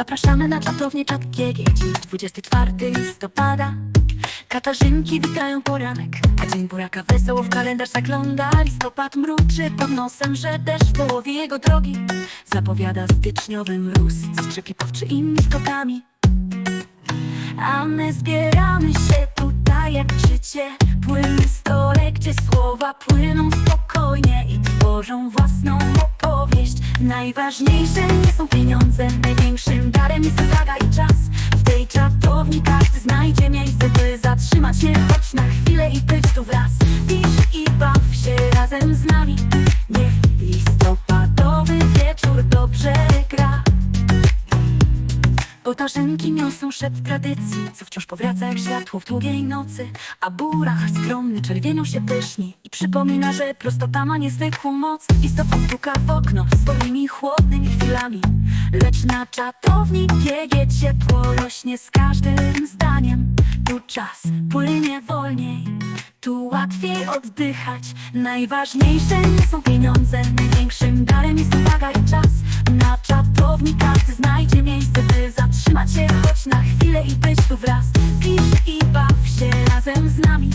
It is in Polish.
Zapraszamy na czatownię czat GG 24 listopada. Katarzynki witają poranek. A dzień buraka wesoło w kalendarz zagląda. Listopad mruczy pod nosem, że deszcz w połowie jego drogi. Zapowiada styczniowy mróz Co skrzypi powczy innymi skokami A my zbieramy się tutaj jak życie. Płynny stole, gdzie słowa płyną spokojnie I tworzą własną opowieść Najważniejsze nie są pieniądze Największym darem jest uwaga i czas. W tej czatowni każdy znajdzie miejsce By zatrzymać się Potarzynki niosą szept tradycji Co wciąż powraca jak światło w długiej nocy. A burach skromny czerwienią się pyszni I przypomina, że prostota ma niezwykłą moc. Listopad puka w okno swoimi chłodnymi chwilami. Lecz na czatowni GG ciepło rośnie z każdym zdaniem. Tu czas płynie wolniej tu łatwiej oddychać. Najważniejsze nie są pieniądze Największym darem jest uwaga i czas razem z nami.